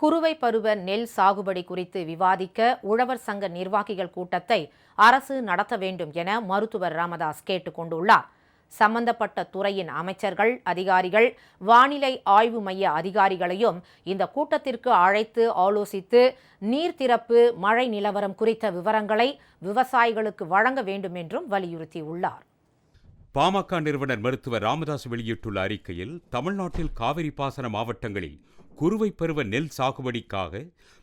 குறுவை பருவ நெல் சாகுபடி குறித்து விவாதிக்க உழவர் சங்க நிர்வாகிகள் கூட்டத்தை அரசு நடத்த வேண்டும் என மருத்துவர் ராமதாஸ் கேட்டுக் கொண்டுள்ளார். சம்பந்தப்பட்ட துறையின் அமைச்சர்கள் அதிகாரிகள் வானிலை ஆய்வு மைய அதிகாரிகளையும் இந்த கூட்டத்திற்கு அழைத்து ஆலோசித்து நீர் திறப்பு மழை நிலவரம் குறித்த விவரங்களை விவசாயிகளுக்கு வழங்க வேண்டும் என்றும் வலியுறுத்தியுள்ளார். பாமக நிறுவனர் மருத்துவர் ராமதாஸ் வெளியிட்டுள்ள அறிக்கையில் தமிழ்நாட்டில் காவிரி பாசன மாவட்டங்களில் குறுவை பருவ நெல் சாகுபடிக்காக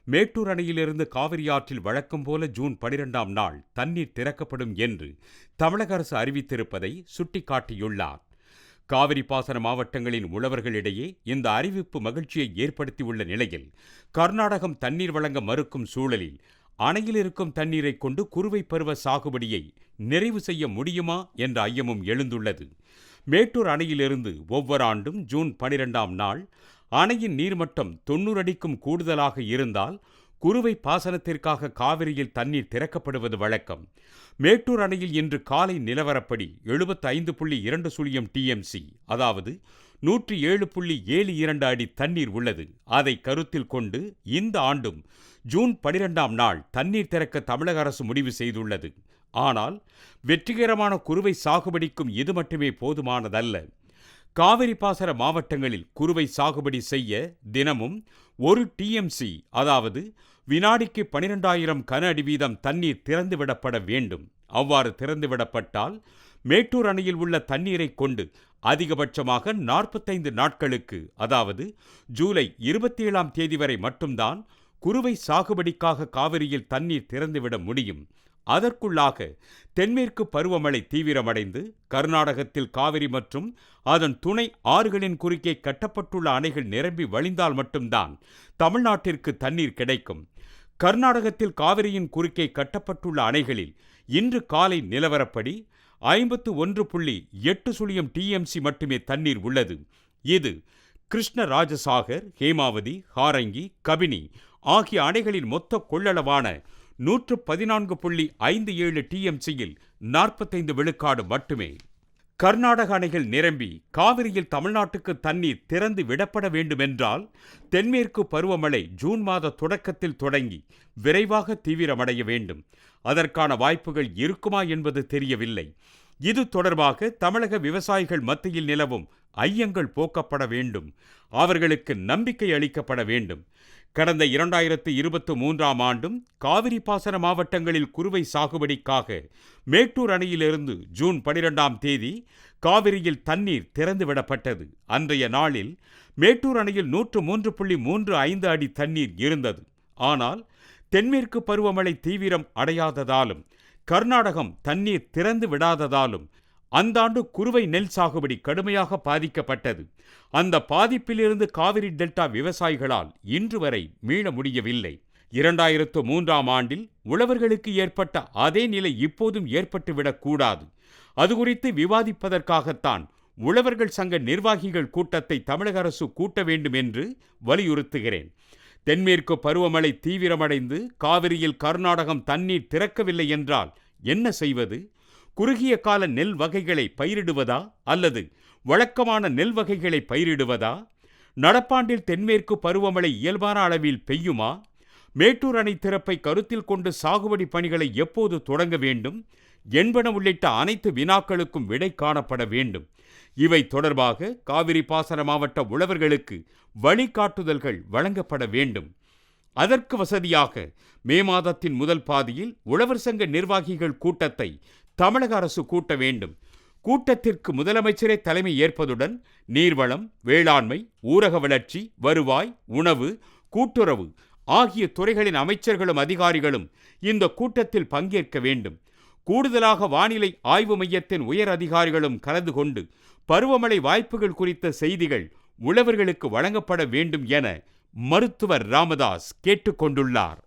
மேட்டூர் அணையிலிருந்து காவிரி ஆற்றில் வழக்கம் போல ஜூன் பனிரெண்டாம் நாள் தண்ணீர் திறக்கப்படும் என்று தமிழக அரசு அறிவித்திருப்பதை சுட்டிக்காட்டியுள்ளார். காவிரி பாசன மாவட்டங்களின் உழவர்களிடையே இந்த அறிவிப்பு மகிழ்ச்சியை ஏற்படுத்தியுள்ள நிலையில் கர்நாடகம் தண்ணீர் வழங்க மறுக்கும் சூழலில் அணையில் இருக்கும் தண்ணீரை கொண்டு குறுவை பருவ சாகுபடியை நிறைவு செய்ய முடியுமா என்ற ஐயமும் எழுந்துள்ளது. மேட்டூர் அணையிலிருந்து ஒவ்வொரு ஆண்டும் ஜூன் பனிரெண்டாம் நாள் அணையின் நீர்மட்டம் தொண்ணூறு அடிக்கும் கூடுதலாக இருந்தால் குறுவை பாசனத்திற்காக காவிரியில் தண்ணீர் திறக்கப்படுவது வழக்கம். மேட்டூர் அணையில் இன்று காலை நிலவரப்படி எழுபத்தி ஐந்து புள்ளி இரண்டு சுழியம் டிஎம்சி அதாவது நூற்றி ஏழு புள்ளி ஏழு இரண்டு அடி தண்ணீர் உள்ளது. அதை கருத்தில் கொண்டு இந்த ஆண்டும் ஜூன் பனிரெண்டாம் நாள் தண்ணீர் திறக்க தமிழக அரசு முடிவு செய்துள்ளது. ஆனால் வெற்றிகரமான குறுவை சாகுபடிக்கும் இது மட்டுமே போதுமானதல்ல. காவிரி பாசன மாவட்டங்களில் குறுவை சாகுபடி செய்ய தினமும் ஒரு டிஎம்சி அதாவது வினாடிக்கு பனிரெண்டாயிரம் கன அடி வீதம் தண்ணீர் திறந்துவிடப்பட வேண்டும். அவ்வாறு திறந்துவிடப்பட்டால் மேட்டூர் அணையில் உள்ள தண்ணீரை கொண்டு அதிகபட்சமாக நாற்பத்தைந்து நாட்களுக்கு அதாவது ஜூலை இருபத்தி ஏழாம் தேதி வரை மட்டும்தான் குறுவை சாகுபடிக்காக காவிரியில் தண்ணீர் திறந்துவிட முடியும். அதற்குள்ளாக தென்மேற்கு பருவமழை தீவிரமடைந்து கர்நாடகத்தில் காவிரி மற்றும் அதன் துணை ஆறுகளின் குறுக்கே கட்டப்பட்டுள்ள அணைகள் நிரம்பி வழிந்தால் மட்டும்தான் தமிழ்நாட்டிற்கு தண்ணீர் கிடைக்கும். கர்நாடகத்தில் காவிரியின் குறுக்கே கட்டப்பட்டுள்ள அணைகளில் இன்று காலை நிலவரப்படி ஐம்பத்து ஒன்று புள்ளி எட்டு சுழியம் டிஎம்சி மட்டுமே தண்ணீர் உள்ளது. இது கிருஷ்ணராஜசாகர் ஹேமாவதி ஹாரங்கி கபினி ஆகிய அணைகளின் மொத்த கொள்ளளவான நூற்று பதினான்கு புள்ளி ஐந்து ஏழு டிஎம்சியில் நாற்பத்தைந்து விழுக்காடு மட்டுமே. கர்நாடக அணைகள் நிரம்பி காவிரியில் தமிழ்நாட்டுக்கு தண்ணீர் திறந்து விடப்பட வேண்டுமென்றால் தென்மேற்கு பருவமழை ஜூன் மாத தொடக்கத்தில் தொடங்கி விரைவாக தீவிரமடைய வேண்டும். அதற்கான வாய்ப்புகள் இருக்குமா என்பது தெரியவில்லை. இது தொடர்பாக தமிழக விவசாயிகள் மத்தியில் நிலவும் ஐயங்கள் போக்கப்பட வேண்டும். அவர்களுக்கு நம்பிக்கை அளிக்கப்பட வேண்டும். கடந்த இரண்டாயிரத்து இருபத்து மூன்றாம் ஆண்டும் காவிரி பாசன மாவட்டங்களில் குறுவை சாகுபடிக்காக மேட்டூர் அணையிலிருந்து ஜூன் பனிரெண்டாம் தேதி காவிரியில் தண்ணீர் திறந்துவிடப்பட்டது. அன்றைய நாளில் மேட்டூர் அணையில் நூற்று மூன்று புள்ளி மூன்று ஐந்து அடி தண்ணீர் இருந்தது. ஆனால் தென்மேற்கு பருவமழை தீவிரம் அடையாததாலும் கர்நாடகம் தண்ணீர் திறந்து விடாததாலும் அந்த ஆண்டு குறுவை நெல் சாகுபடி கடுமையாக பாதிக்கப்பட்டது. அந்த பாதிப்பிலிருந்து காவிரி டெல்டா விவசாயிகளால் இன்று வரை மீள முடியவில்லை. இரண்டாயிரத்து மூன்றாம் ஆண்டில் உழவர்களுக்கு ஏற்பட்ட அதே நிலை இப்போதும் ஏற்பட்டுவிடக்கூடாது அது குறித்து விவாதிப்பதற்காகத்தான் உழவர்கள் சங்க நிர்வாகிகள் கூட்டத்தை தமிழக அரசு கூட்ட வேண்டும் என்று வலியுறுத்துகிறேன். தென்மேற்கு பருவமழை தீவிரமடைந்து காவிரியில் கர்நாடகம் தண்ணீர் திறக்கவில்லை என்றால் என்ன செய்வது? குறுகிய கால நெல் வகைகளை பயிரிடுவதா? அல்லது வழக்கமான நெல் வகைகளை பயிரிடுவதா? நடப்பாண்டில் தென்மேற்கு பருவமழை இயல்பான அளவில் பெய்யுமா? மேட்டூர் அணை திறப்பை கருத்தில் கொண்டு சாகுபடி பணிகளை எப்போது தொடங்க வேண்டும்? என்பன உள்ளிட்ட அனைத்து வினாக்களுக்கும் விடை காணப்பட வேண்டும். இவை தொடர்பாக காவிரி பாசன மாவட்ட உழவர்களுக்கு வழிகாட்டுதல்கள் வழங்கப்பட வேண்டும். அதற்கு வசதியாக மே மாதத்தின் முதல் பாதியில் உழவர் சங்க நிர்வாகிகள் கூட்டத்தை தமிழக அரசு கூட்ட வேண்டும். கூட்டத்திற்கு முதலமைச்சரே தலைமை ஏற்பதுடன் நீர்வளம் வேளாண்மை ஊரக வளர்ச்சி வருவாய் உணவு கூட்டுறவு ஆகிய துறைகளின் அமைச்சர்களும் அதிகாரிகளும் இந்த கூட்டத்தில் பங்கேற்க வேண்டும். கூடுதலாக வானிலை ஆய்வு மையத்தின் உயர் அதிகாரிகளும் கலந்து கொண்டு பருவமழை வாய்ப்புகள் குறித்த செய்திகள் உழவர்களுக்கு வழங்கப்பட வேண்டும் என மருத்துவர் ராமதாஸ் கேட்டுக்கொண்டுள்ளார்.